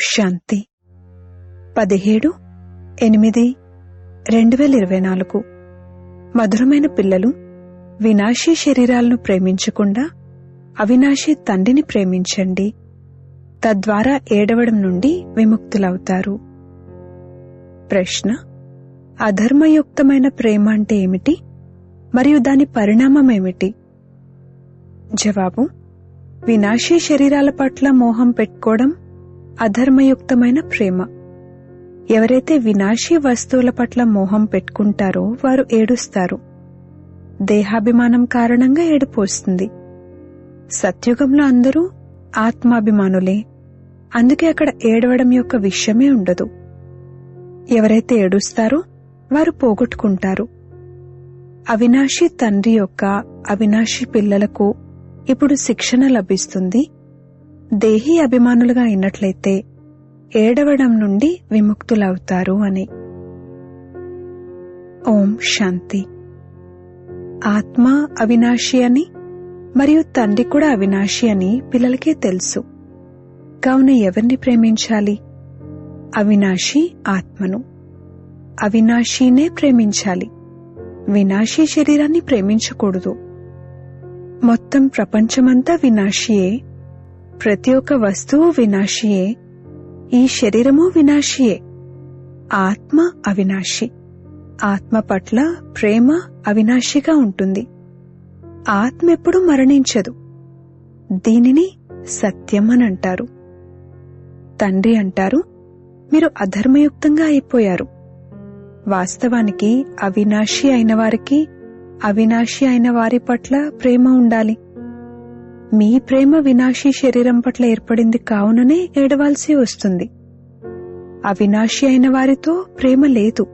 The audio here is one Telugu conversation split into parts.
శాంతి. పదిహేడు ఎనిమిది రెండు వేల ఇరవై నాలుగు. మధురమైన పిల్లలు వినాశీ శరీరాలను ప్రేమించకుండా అవినాశీ తండ్రిని ప్రేమించండి. తద్వారా ఏడవడం నుండి విముక్తులవుతారు. ప్రశ్న అధర్మయుక్తమైన ప్రేమ అంటే ఏమిటి? మరియు దాని పరిణామం ఏమిటి? జవాబు వినాశీ శరీరాల పట్ల మోహం పెట్టుకోవడం అధర్మయుక్తమైన ప్రేమ. ఎవరైతే వినాశీ వస్తువుల పట్ల మోహం పెట్టుకుంటారో వారు ఏడుస్తారు. దేహాభిమానం కారణంగా ఏడుపు వస్తుంది. సత్యుగంలో అందరూ ఆత్మాభిమానులే. అందుకే అక్కడ ఏడవడం యొక్క విషయమే ఉండదు. ఎవరైతే ఏడుస్తారో వారు పోగొట్టుకుంటారు. అవినాశి తండ్రి యొక్క అవినాశి పిల్లలకు ఇప్పుడు శిక్షణ లభిస్తుంది. దేహీ అభిమానులుగా అయినట్లయితే ఏడవడం నుండి విముక్తులవుతారు అని. ఓం శాంతి. ఆత్మ అవినాశి అని మరియు తండ్రి కూడా అవినాశి అని పిల్లలకే తెలుసు. కావున ఎవరిని ప్రేమించాలి? అవినాశి ఆత్మను. అవినాశీనే ప్రేమించాలి. వినాశీ శరీరాన్ని ప్రేమించకూడదు. మొత్తం ప్రపంచమంతా వినాశియే ప్రతి ఒక్క వస్తువు వినాశియే. ఈ శరీరము వినాశియే. ఆత్మ అవినాశి. ఆత్మ పట్ల ప్రేమ అవినాశిగా ఉంటుంది. ఆత్మ ఎప్పుడూ మరణించదు. దీనిని సత్యం అని అంటారు. తండ్రి అంటారు మీరు అధర్మయుక్తంగా అయిపోయారు. వాస్తవానికి అవినాశి అయిన వారికి అవినాశి అయిన వారి పట్ల ప్రేమ ఉండాలి. మీ ప్రేమ వినాశీ శరీరం పట్ల ఏర్పడింది కావుననే ఏడవాల్సి వస్తుంది. అవినాశి అయిన వారితో ప్రేమ లేదు.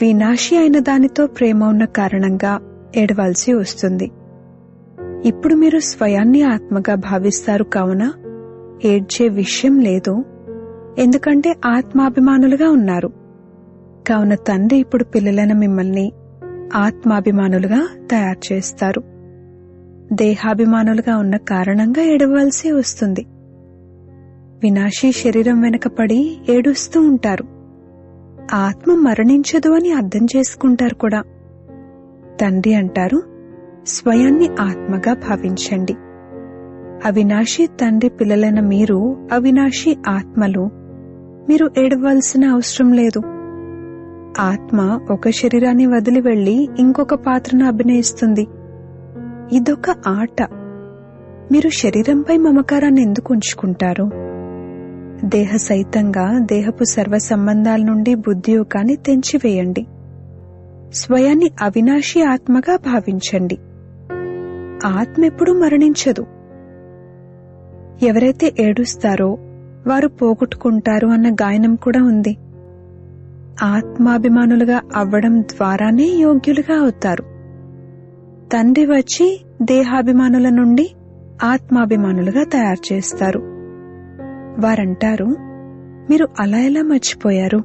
వినాశి అయిన దానితో ప్రేమ ఉన్న కారణంగా ఏడవాల్సి వస్తుంది. ఇప్పుడు మీరు స్వయాన్ని ఆత్మగా భావిస్తారు కావున ఏడ్చే విషయం లేదు. ఎందుకంటే ఆత్మాభిమానులుగా ఉన్నారు. కావున తండ్రి ఇప్పుడు పిల్లలైన మిమ్మల్ని ఆత్మాభిమానులుగా తయారు చేస్తారు. దేహాభిమానులుగా ఉన్న కారణంగా ఏడవలసి వస్తుంది. వినాశీ శరీరం వెనక పడి ఏడుస్తూ ఉంటారు. ఆత్మ మరణించదు అని అర్థం చేసుకుంటారు కూడా. తండ్రి అంటారు స్వయాన్ని ఆత్మగా భావించండి. అవినాశి తండ్రి పిల్లలైన మీరు అవినాశి ఆత్మలు మీరు ఏడవలసిన అవసరం లేదు. ఆత్మ ఒక శరీరాన్ని వదిలి వెళ్ళి ఇంకొక పాత్రను అభినయిస్తుంది. ఇదొక ఆట. మీరు శరీరంపై మమకారాన్ని ఎందుకు ఉంచుకుంటారు? దేహ సైతంగా దేహపు సర్వ సంబంధాల నుండి బుద్ధియోగాన్ని తెంచివేయండి. స్వయాన్ని అవినాశి ఆత్మగా భావించండి. ఆత్మ ఎప్పుడూ మరణించదు. ఎవరైతే ఏడుస్తారో వారు పోగొట్టుకుంటారు అన్న గాయనం కూడా ఉంది. ఆత్మాభిమానులుగా అవ్వడం ద్వారానే యోగ్యులుగా అవుతారు. తండ్రి వచ్చి దేహాభిమానుల నుండి ఆత్మాభిమానులుగా తయారు చేస్తారు. వారంటారు మీరు అలా ఎలా మర్చిపోయారు?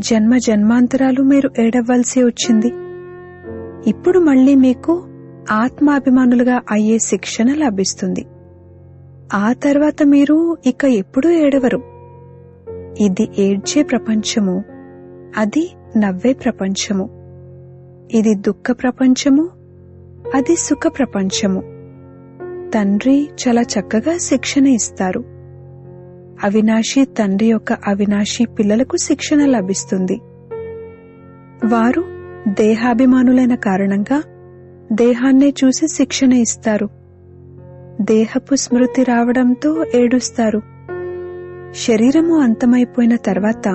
జన్మ జన్మాంతరాలు మీరు ఏడవ్వాల్సి వచ్చింది. ఇప్పుడు మళ్ళీ మీకు ఆత్మాభిమానులుగా అయ్యే శిక్షణ లభిస్తుంది. ఆ తర్వాత మీరు ఇక ఎప్పుడూ ఏడవరు. ఇది ఏడ్చే ప్రపంచము. అది నవ్వే ప్రపంచము. ఇది దుఃఖ ప్రపంచము. అది సుఖ ప్రపంచము. తండ్రి చాలా చక్కగా శిక్షణ ఇస్తారు. అవినాశి తండ్రి యొక్క అవినాశి పిల్లలకు శిక్షణ లభిస్తుంది. వారు దేహాభిమానులైన కారణంగా దేహాన్నే చూసి శిక్షణ ఇస్తారు. దేహపు స్మృతి రావడంతో ఏడుస్తారు. శరీరము అంతమైపోయిన తర్వాత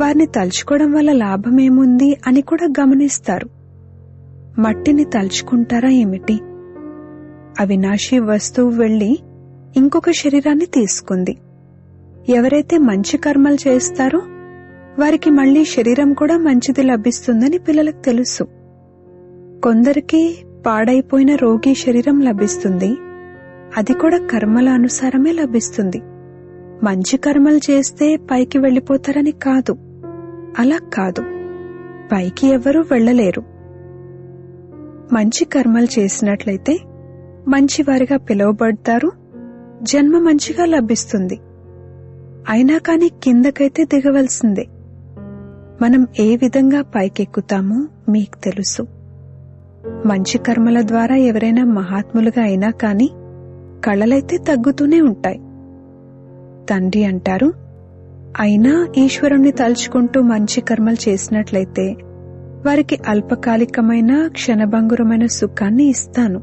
వారిని తలుచుకోవడం వల్ల లాభమేముంది అని కూడా గమనిస్తారు. మట్టిని తలుచుకుంటారా ఏమిటి? అవినాశి వస్తువు వెళ్ళి ఇంకొక శరీరాన్ని తీసుకుంది. ఎవరైతే మంచి కర్మలు చేస్తారో వారికి మళ్ళీ శరీరం కూడా మంచిది లభిస్తుందని పిల్లలకు తెలుసు. కొందరికి పాడైపోయిన రోగి శరీరం లభిస్తుంది. అది కూడా కర్మల అనుసారమే లభిస్తుంది. మంచి కర్మలు చేస్తే పైకి వెళ్ళిపోతారని కాదు. అలా కాదు. పైకి ఎవరూ వెళ్ళలేరు మంచి కర్మలు చేసినట్లయితే మంచివారిగా పిలువబడతారు జన్మ మంచిగా లభిస్తుంది. అయినా కాని కిందకైతే దిగవలసిందే. మనం ఏ విధంగా పైకెక్కుతామో మీకు తెలుసు. మంచి కర్మల ద్వారా ఎవరైనా మహాత్ములుగా అయినా కాని కళలైతే తగ్గుతూనే ఉంటాయి. తండ్రి అంటారు అయినా ఈశ్వరుణ్ణి తలుచుకుంటూ మంచి కర్మలు చేసినట్లయితే వారికి అల్పకాలికమైన క్షణభంగురమైన సుఖాన్ని ఇస్తాను.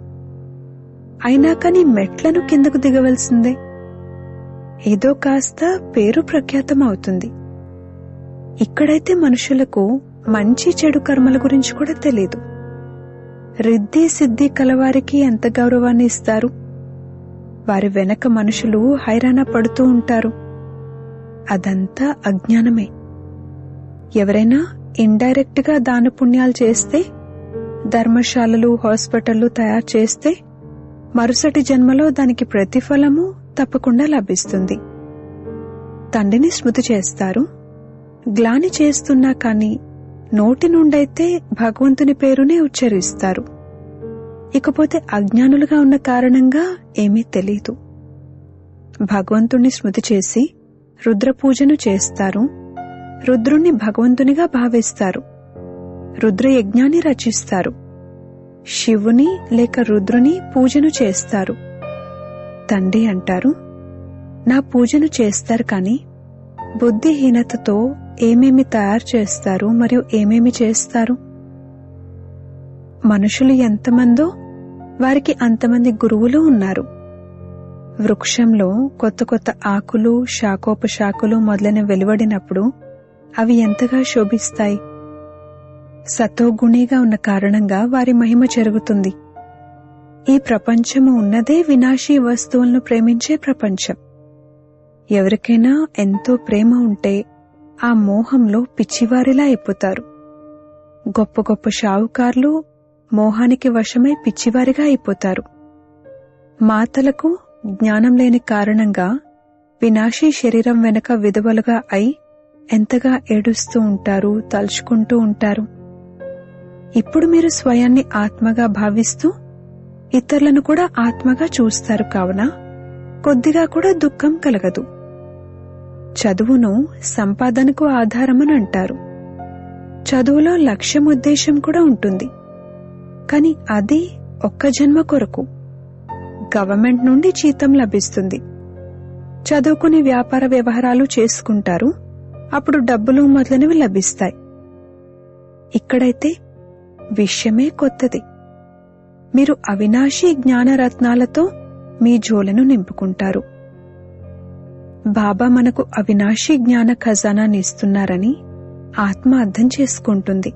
అయినా కాని మెట్లను కిందకు దిగవలసిందే. ఏదో కాస్త పేరు ప్రఖ్యాతం అవుతుంది ఇక్కడైతే మనుషులకు మంచి చెడు కర్మల గురించి కూడా తెలియదు. రిద్ది సిద్ధి కలవారికి ఎంత గౌరవాన్ని ఇస్తారు? వారి వెనక మనుషులు హైరాణ పడుతూ ఉంటారు. అదంతా అజ్ఞానమే. ఎవరైనా ఇండైరెక్ట్గా దాన పుణ్యాలు చేస్తే ధర్మశాలలు హాస్పిటళ్ళు తయారు చేస్తే మరుసటి జన్మలో దానికి ప్రతిఫలము తప్పకుండా లభిస్తుంది. తండ్రిని స్మృతి చేస్తారు. గ్లాని చేస్తున్నా కాని నోటి నుండైతే భగవంతుని పేరునే ఉచ్చరిస్తారు. ఇకపోతే అజ్ఞానులుగా ఉన్న కారణంగా ఏమీ తెలీదు. భగవంతుణ్ణి స్మృతి చేసి రుద్రపూజను చేస్తారు. రుద్రుణ్ణి భగవంతునిగా భావిస్తారు. రుద్ర యజ్ఞాన్ని రచిస్తారు. శివుని లేక రుద్రుని పూజను చేస్తారు. తండ్రి అంటారు నా పూజను చేస్తారు కాని బుద్ధిహీనతతో ఏమేమి తయారు చేస్తారు మరియు ఏమేమి చేస్తారు? మనుషులు ఎంతమందో వారికి అంతమంది గురువులు ఉన్నారు. వృక్షంలో కొత్త కొత్త ఆకులు శాఖోపశాఖలు మొదలైన వెలువడినప్పుడు అవి ఎంతగా శోభిస్తాయి. సతోగుణిగా ఉన్న కారణంగా వారి మహిమ జరుగుతుంది. ఈ ప్రపంచము ఉన్నదే వినాశీ వస్తువులను ప్రేమించే ప్రపంచం. ఎవరికైనా ఎంతో ప్రేమ ఉంటే ఆ మోహంలో పిచ్చివారిలా అయిపోతారు. గొప్ప గొప్ప షావుకార్లు మోహానికి వశమై పిచ్చివారిగా అయిపోతారు. మాతలకు జ్ఞానం లేని కారణంగా వినాశీ శరీరం వెనక విధవలుగా అయి ఎంతగా ఏడుస్తూ ఉంటారు తలుచుకుంటూ ఉంటారు. ఇప్పుడు మీరు స్వయాన్ని ఆత్మగా భావిస్తూ ఇతరులను కూడా ఆత్మగా చూస్తారు కావున కొద్దిగా కూడా దుఃఖం కలగదు. చదువును సంపాదనకు ఆధారమని అంటారు చదువులో లక్ష్యం ఉద్దేశం కూడా ఉంటుంది. కాని అది ఒక్క జన్మ కొరకు గవర్నమెంట్ నుండి జీతం లభిస్తుంది. చదువుకుని వ్యాపార వ్యవహారాలు చేసుకుంటారు. అప్పుడు డబ్బులు మొదలైనవి లభిస్తాయి. ఇక్కడైతే విషయమే కొత్తది. మీరు అవినాశీ జ్ఞానరత్నాలతో మీ జోలను నింపుకుంటారు. బాబా మనకు అవినాశీ జ్ఞాన ఖజానాని ఇస్తున్నారని ఆత్మ అర్థం చేసుకుంటుంది.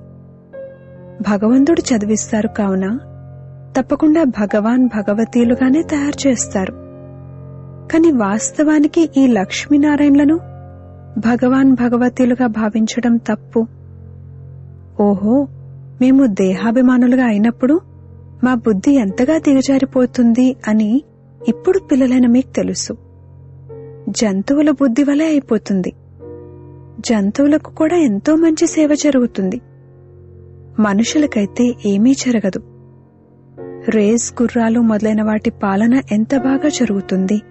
భగవంతుడు చదివిస్తారు కావున తప్పకుండా భగవాన్ భగవతీలుగానే తయారు చేస్తారు. కాని వాస్తవానికి ఈ లక్ష్మీనారాయణలను భగవాన్ భగవతీలుగా భావించడం తప్పు. ఓహో మేము దేహాభిమానులుగా అయినప్పుడు మా బుద్ధి ఎంతగా దిగజారిపోతుంది అని ఇప్పుడు పిల్లలైన మీకు తెలుసు. జంతువుల బుద్ధి వలె అయిపోతుంది. జంతువులకు కూడా ఎంతో మంచి సేవ జరుగుతుంది. మనుషులకైతే ఏమీ జరగదు. రేస్ గుర్రాలు మొదలైన వాటి పాలన ఎంత బాగా జరుగుతుంది?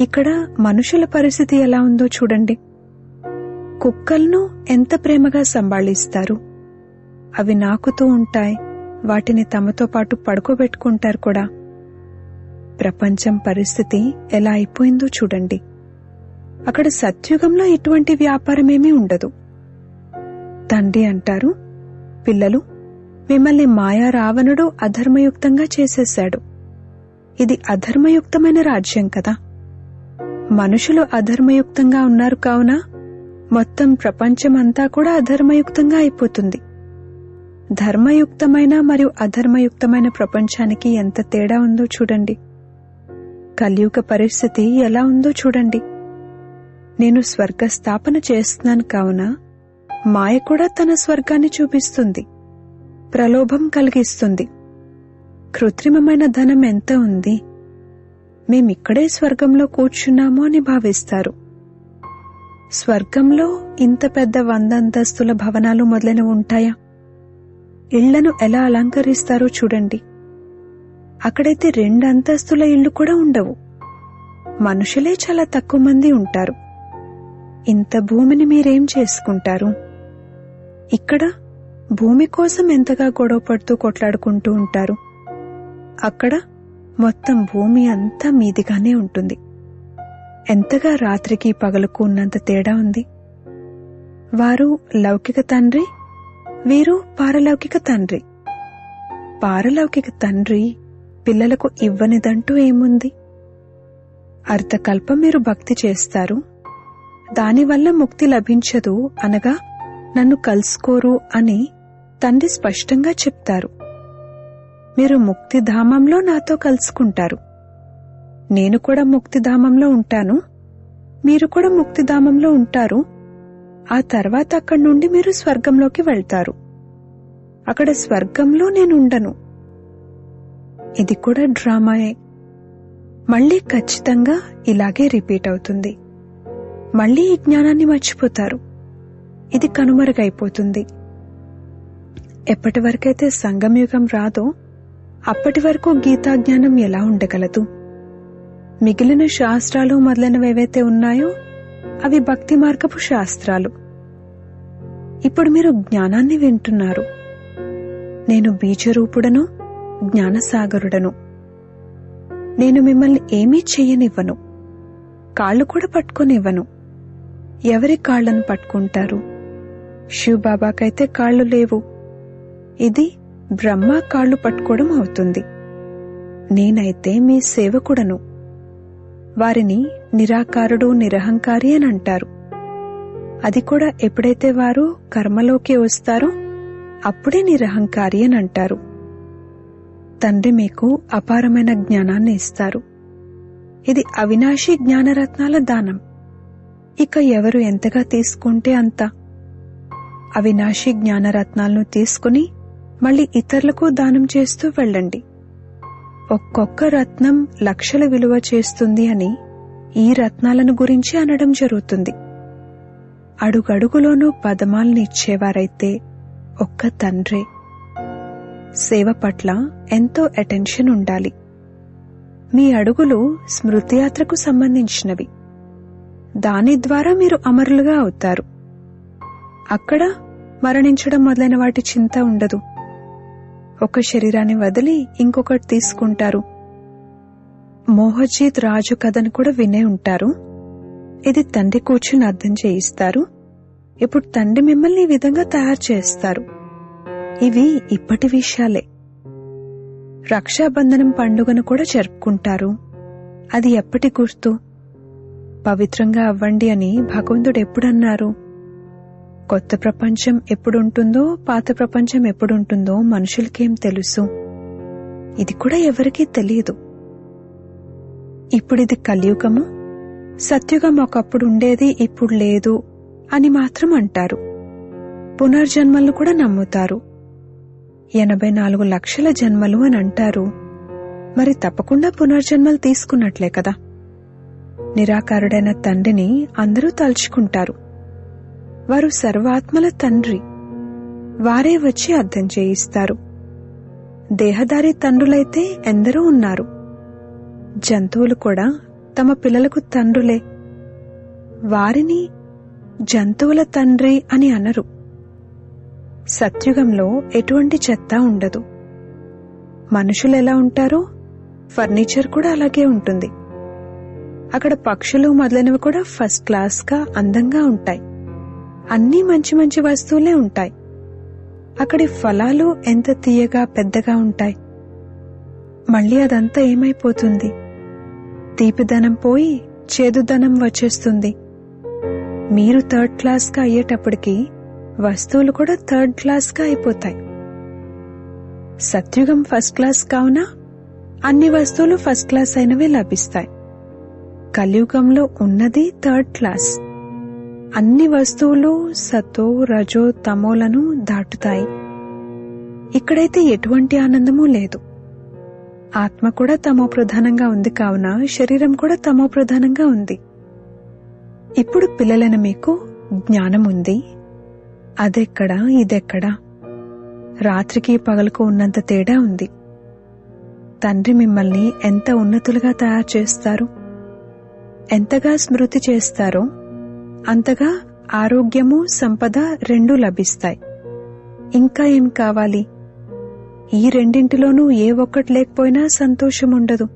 ఇక్కడ మనుషుల పరిస్థితి ఎలా ఉందో చూడండి. కుక్కలను ఎంత ప్రేమగా సంభాళిస్తారు. అవి నాకుతూ ఉంటాయి. వాటిని తమతో పాటు పడుకోబెట్టుకుంటారు కూడా. ప్రపంచం పరిస్థితి ఎలా అయిపోయిందో చూడండి. అక్కడ సత్యుగంలో ఎటువంటి వ్యాపారమేమీ ఉండదు. తండ్రి అంటారు పిల్లలు మిమ్మల్ని మాయా రావణుడు అధర్మయుక్తంగా చేసేశాడు. ఇది అధర్మయుక్తమైన రాజ్యం కదా. మనుషులు అధర్మయుక్తంగా ఉన్నారు కావున మొత్తం ప్రపంచమంతా కూడా అధర్మయుక్తంగా అయిపోతుంది. ధర్మయుక్తమైన మరియు అధర్మయుక్తమైన ప్రపంచానికి ఎంత తేడా ఉందో చూడండి. కలియుగ పరిస్థితి ఎలా ఉందో చూడండి. నేను స్వర్గ స్థాపన చేస్తున్నాను కావున మాయ కూడా తన స్వర్గాన్ని చూపిస్తుంది. ప్రలోభం కలిగిస్తుంది. కృత్రిమమైన ధనం ఎంత ఉంది? మేమిక్కడే స్వర్గంలో కూర్చున్నాము అని భావిస్తారు. స్వర్గంలో ఇంత పెద్ద వంద అంతస్తుల భవనాలు మొదలైనవి ఉంటాయా? ఇళ్ళను ఎలా అలంకరిస్తారో చూడండి. అక్కడైతే రెండు అంతస్తుల ఇళ్ళు కూడా ఉండవు. మనుషులే చాలా తక్కువ మంది ఉంటారు. ఇంత భూమిని మీరేం చేసుకుంటారు? ఇక్కడ భూమి కోసం ఎంతగా గొడవ పడుతూ కొట్లాడుకుంటూ ఉంటారు. అక్కడ మొత్తం భూమి అంతా మీదిగానే ఉంటుంది. ఎంతగా రాత్రికి పగలకు ఉన్నంత తేడా ఉంది? వారు లౌకిక తండ్రి? వీరు పారలౌకిక తండ్రి. పారలౌకిక తండ్రి పిల్లలకు ఇవ్వనిదంటూ ఏముంది? అర్థకల్పం మీరు భక్తి చేస్తారు. దానివల్ల ముక్తి లభించదు అనగా నన్ను కలుసుకోరు అని తండ్రి స్పష్టంగా చెప్తారు. మీరు ముక్తిధామంలో నాతో కలుసుకుంటారు. నేను కూడా ముక్తిధామంలో ఉంటాను. మీరు కూడా ముక్తిధామంలో ఉంటారు. ఆ తర్వాత అక్కడి నుండి మీరు స్వర్గంలోకి వెళ్తారు. అక్కడ స్వర్గంలో నేను ఉండను. ఇది కూడా డ్రామాయే. మళ్ళీ ఖచ్చితంగా ఇలాగే రిపీట్ అవుతుంది. మళ్ళీ ఈ జ్ఞానాన్ని మర్చిపోతారు. ఇది కనుమరుగైపోతుంది. ఎప్పటి వరకైతే సంగమయుగం రాదో అప్పటి వరకు గీతాజ్ఞానం ఎలా ఉండగలదు? మిగిలిన శాస్త్రాలు మొదలైనవేవైతే ఉన్నాయో అవి భక్తి మార్గపు శాస్త్రాలు. ఇప్పుడు మీరు జ్ఞానాన్ని వింటున్నారు. నేను బీజరూపుడను జ్ఞానసాగరుడను. నేను మిమ్మల్ని ఏమీ చెయ్యనివ్వను కాళ్ళు కూడా పట్టుకొనివ్వను. ఎవరి కాళ్ళను పట్టుకుంటారు? శివబాబాకైతే కాళ్ళు లేవు. ఇది బ్రహ్మ కాళ్ళు పట్టుకోవడం అవుతుంది. నేనైతే మీ సేవకుడను. వారిని నిరాకారుడు నిరహంకారి అని అంటారు. అది కూడా ఎప్పుడైతే వారు కర్మలోకి వస్తారో అప్పుడే నిరహంకారి అని అంటారు. తండ్రి మీకు అపారమైన జ్ఞానాన్ని ఇస్తారు. ఇది అవినాశి జ్ఞానరత్నాల దానం. ఇక ఎవరు ఎంతగా తీసుకుంటే అంత. అవినాశి జ్ఞానరత్నాలను తీసుకుని మళ్ళీ ఇతరులకు దానం చేస్తూ వెళ్ళండి. ఒక్కొక్క రత్నం లక్షల విలువ చేస్తుంది అని ఈ రత్నాలను గురించి అనడం జరుగుతుంది. అడుగడుగులోనూ పదమాలను ఇచ్చేవారైతే ఒక్క తండ్రే. సేవ పట్ల ఎంతో అటెన్షన్ ఉండాలి. మీ అడుగులు స్మృతియాత్రకు సంబంధించినవి. దాని ద్వారా మీరు అమరులుగా అవుతారు. అక్కడ మరణించడం మొదలైన వాటి చింత ఉండదు. ఒక శరీరాన్ని వదిలి ఇంకొకటి తీసుకుంటారు. మోహజీత్ రాజు కథను కూడా వినే ఉంటారు. ఇది తండ్రి కూర్చుని అర్థం చేయిస్తారు. ఇప్పుడు తండ్రి మిమ్మల్ని ఈ విధంగా తయారు చేస్తారు. ఇవి ఇప్పటి విషయాలే. రక్షాబంధనం పండుగను కూడా జరుపుకుంటారు. అది ఎప్పటి గుర్తు? పవిత్రంగా అవ్వండి అని భగవంతుడు ఎప్పుడన్నారు? కొత్త ప్రపంచం ఎప్పుడుంటుందో పాత ప్రపంచం ఎప్పుడుంటుందో మనుషులకేం తెలుసు? ఇది కూడా ఎవరికీ తెలియదు. ఇప్పుడిది కలియుగము? సత్యుగం ఒకప్పుడు ఉండేది ఇప్పుడు లేదు అని మాత్రం అంటారు. పునర్జన్మలను కూడా నమ్ముతారు. ఎనభై నాలుగు లక్షల జన్మలు అని అంటారు. మరి తప్పకుండా పునర్జన్మలు తీసుకున్నట్లే కదా? నిరాకారుడైన తండ్రిని అందరూ తలుచుకుంటారు. వారు సర్వాత్మల తండ్రి. వారే వచ్చి అర్థం చేయిస్తారు. దేహదారి తండ్రులైతే ఎందరో ఉన్నారు. జంతువులు కూడా తమ పిల్లలకు తండ్రులే. వారిని జంతువుల తండ్రి అని అనరు. సత్యుగంలో ఎటువంటి చెత్త ఉండదు. మనుషులు ఎలా ఉంటారో ఫర్నిచర్ కూడా అలాగే ఉంటుంది. అక్కడ పక్షులు మొదలైనవి కూడా ఫస్ట్ క్లాస్గా అందంగా ఉంటాయి. అన్నీ మంచి మంచి వస్తువులే ఉంటాయి. అక్కడి ఫలాలు ఎంత తీయగా పెద్దగా ఉంటాయి. మళ్ళీ అదంతా ఏమైపోతుంది? తీపిదనం పోయి చేదుదనం వచ్చేస్తుంది. మీరు థర్డ్ క్లాస్గా అయ్యేటప్పటికీ అయ్యేటప్పటికి వస్తువులు కూడా థర్డ్ క్లాస్గా అయిపోతాయి. సత్యుగం ఫస్ట్ క్లాస్ కావున అన్ని వస్తువులు ఫస్ట్ క్లాస్ అయినవే లభిస్తాయి. కలియుగంలో ఉన్నది థర్డ్ క్లాస్. అన్ని వస్తువులు సతో రజో తమోలను దాటుతాయి. ఇక్కడైతే ఎటువంటి ఆనందమూ లేదు. ఆత్మ కూడా తమో ప్రధానంగా ఉంది కావున శరీరం కూడా తమో ప్రధానంగా ఉంది. ఇప్పుడు పిల్లలను మీకు జ్ఞానం ఉంది. అదెక్కడా ఇదెక్కడా? రాత్రికి పగలకు ఉన్నంత తేడా ఉంది. తండ్రి మిమ్మల్ని ఎంత ఉన్నతులుగా తయారు చేస్తారు? ఎంతగా స్మృతి చేస్తారో అంతగా ఆరోగ్యము సంపద రెండూ లభిస్తాయి. ఇంకా ఏం కావాలి? ఈ రెండింటిలోనూ ఏ ఒక్కటి లేకపోయినా సంతోషం ఉండదు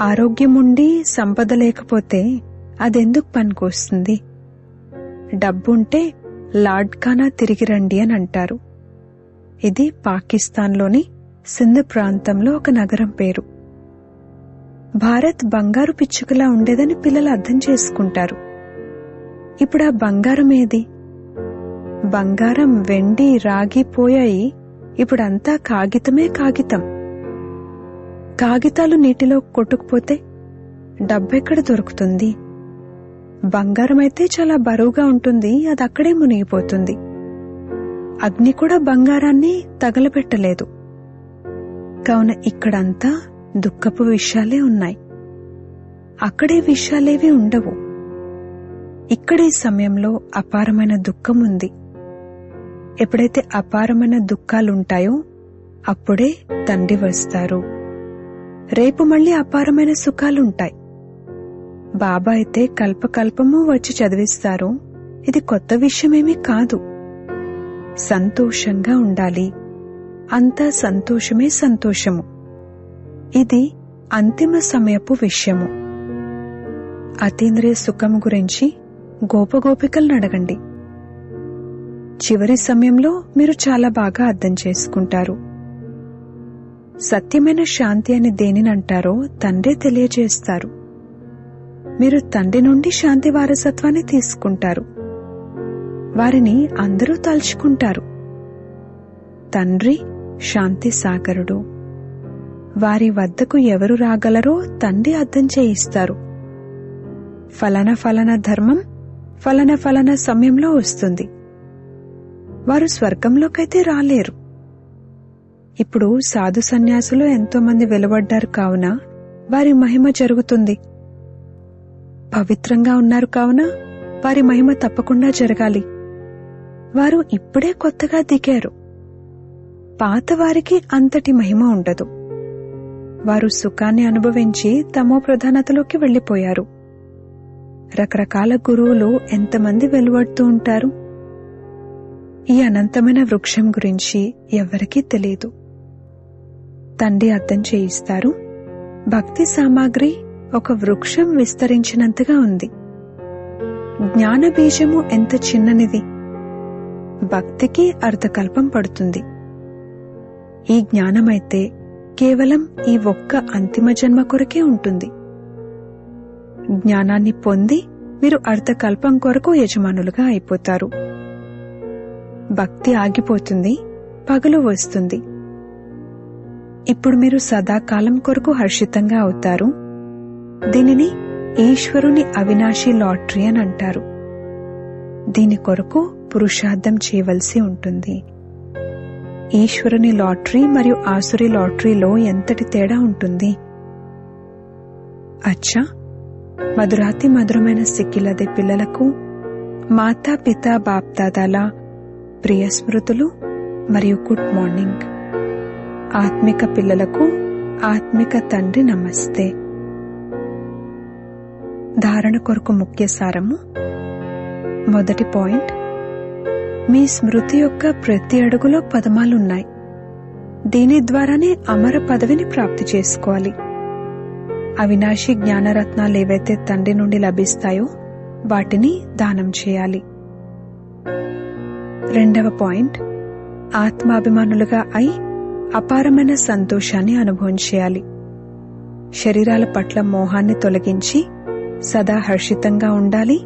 ఆరోగ్యం ఉండి సంపద లేకపోతే అదెందుకు పనికొస్తుంది? డబ్బుంటే లాడ్ఖానా తిరిగి రండి అని అంటారు. ఇది పాకిస్తాన్లోని సింధ్ ప్రాంతంలో ఒక నగరం పేరు. భారత్ బంగారు పిచ్చుకలా ఉండేదని పిల్లలు అర్థం చేసుకుంటారు. ఇప్పుడు ఆ బంగారం ఏది? బంగారం వెండి రాగిపోయాయి ఇప్పుడంతా కాగితమే కాగితం. కాగితాలు నీటిలో కొట్టుకుపోతే డబ్బెక్కడ దొరుకుతుంది? బంగారం అయితే చాలా బరువుగా ఉంటుంది అది అక్కడే మునిగిపోతుంది. అగ్ని కూడా బంగారాన్ని తగలబెట్టలేదు. కావున ఇక్కడంతా దుఃఖపు విషయాలే ఉన్నాయి. అక్కడే విషయాలేవి ఉండవు. ఇక్కడే సమయంలో అపారమైన దుఃఖం ఉంది ఎప్పుడైతే అపారమైన దుఃఖాలుంటాయో అప్పుడే తండ్రి వస్తారు. రేపు మళ్ళీ అపారమైన సుఖాలుంటాయి. బాబా అయితే కల్పకల్పము వచ్చి చదివిస్తారు. ఇది కొత్త విషయమేమీ కాదు. సంతోషంగా ఉండాలి. అంతా సంతోషమే సంతోషము. ఇది అంతిమ సమయపు విషయము. అతీంద్రియ సుఖం గురించి గోపగోపికలను అడగండి చివరి సమయంలో మీరు చాలా బాగా అర్థం చేసుకుంటారు. సత్యమైన శాంతి అని దేనినంటారో తండ్రే తెలియజేస్తారు. మీరు తండ్రి నుండి శాంతి వారసత్వాన్ని తీసుకుంటారు. వారిని అందరూ తలుచుకుంటారు. తండ్రి శాంతి సాగరుడు. వారి వద్దకు ఎవరు రాగలరో తండ్రి అర్థం చేయిస్తారు. ఫలన ఫలన ధర్మం ఫలన ఫలన సమయంలో వస్తుంది. వారు స్వర్గంలోకైతే రాలేరు. ఇప్పుడు సాధు సన్యాసులు ఎంతోమంది వెలువడ్డారు కావున వారి మహిమ జరుగుతుంది. పవిత్రంగా ఉన్నారు కావున వారి మహిమ తప్పకుండా జరగాలి. వారు ఇప్పుడే కొత్తగా దిగారు. పాతవారికి అంతటి మహిమ ఉండదు. వారు సుఖాన్ని అనుభవించి తమో ప్రధానతలోకి వెళ్ళిపోయారు రకరకాల గురువులు ఎంతమంది వెలువడుతూ ఉంటారు? ఈ అనంతమైన వృక్షం గురించి ఎవ్వరికీ తెలియదు తండ్రి అర్థం చేయిస్తారు భక్తి సామాగ్రి ఒక వృక్షం విస్తరించినంతగా ఉంది. జ్ఞాన బీజము ఎంత చిన్ననిది. భక్తికి అర్థకల్పం పడుతుంది. ఈ జ్ఞానమైతే కేవలం ఈ ఒక్క అంతిమ జన్మ కొరకే ఉంటుంది. జ్ఞానాన్ని పొంది మీరు అర్ధకల్పం కొరకు యజమానులుగా అయిపోతారు. భక్తి ఆగిపోతుంది పగలు వస్తుంది. ఇప్పుడు మీరు సదాకాలం కొరకు హర్షితంగా అవుతారు. దీనిని ఈశ్వరుని అవినాశి లాటరీ అని అంటారు. దీని కొరకు పురుషార్థం చేయవలసి ఉంటుంది. ఈశ్వరుని లాటరీ మరియు ఆసురి లాటరీలో ఎంతటి తేడా ఉంటుంది? అచ్చా మధురాతి మధురమైన సిక్కిలదే పిల్లలకు మాతా పిత బాప్దాదాల ప్రియ స్మృతులు మరియు గుడ్ మార్నింగ్. ఆత్మిక పిల్లలకు ఆత్మిక తండ్రి నమస్తే. ధారణ కొరకు ముఖ్య సారము. మొదటి పాయింట్. మీ స్మృతి యొక్క ప్రతి అడుగులో పదమాలున్నాయి. దీని ద్వారానే అమర పదవిని ప్రాప్తి చేసుకోవాలి. అవినాశి జ్ఞానరత్నాలు ఏవైతే తండ్రి నుండి లభిస్తాయో వాటిని దానం చేయాలి. రెండవ పాయింట్ ఆత్మాభిమానులుగా అయి అపారమైన సంతోషాన్ని అనుభవం చేయాలి శరీరాల పట్ల మోహాన్ని తొలగించి సదా హర్షితంగా ఉండాలి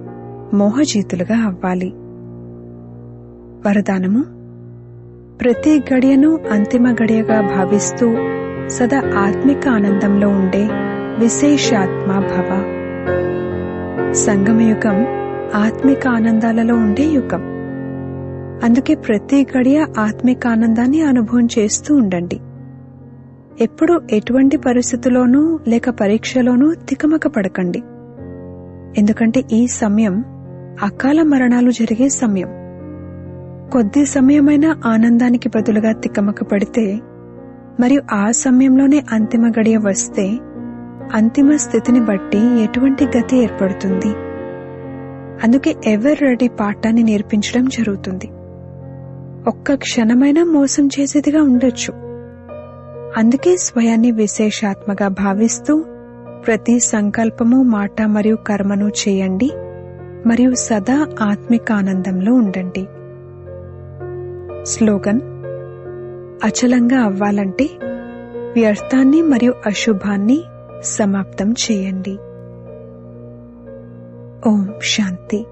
మోహజీతులుగా అవ్వాలి. వరదానము ప్రతి గడియను అంతిమ గడియగా భావిస్తూ సదా ఆత్మిక ఆనందంలో ఉండే విశేషాత్మ భవ. సంగమయుగం ఆత్మిక ఆనందాలలో ఉండే యుగం. అందుకే ప్రతి గడియ ఆత్మిక ఆనందాన్ని అనుభవం చేస్తూ ఉండండి. ఎప్పుడు ఎటువంటి పరిస్థితిలోనూ లేక పరీక్షలోనూ తికమక పడకండి. ఎందుకంటే ఈ సమయం అకాల మరణాలు జరిగే సమయం. కొద్ది సమయమైన ఆనందానికి బదులుగా తికమక పడితే మరియు ఆ సమయంలోనే అంతిమ గడియ వస్తే అంతిమ స్థితిని బట్టి ఎటువంటి గతి ఏర్పడుతుంది? అందుకే ఎవర్ రెడీ పాఠాన్ని నేర్పించడం జరుగుతుంది. ఒక్క క్షణమైనా మోసం చేసేదిగా ఉండొచ్చు. అందుకే స్వయాన్ని విశేషాత్మగా భావిస్తూ ప్రతి సంకల్పము మాట మరియు కర్మను చేయండి మరియు సదా ఆత్మిక ఆనందంలో ఉండండి. స్లోగన్ అచలంగా అవ్వాలంటే వ్యర్థాన్ని మరియు అశుభాన్ని సమాప్తం చేయండి. ఓం శాంతి.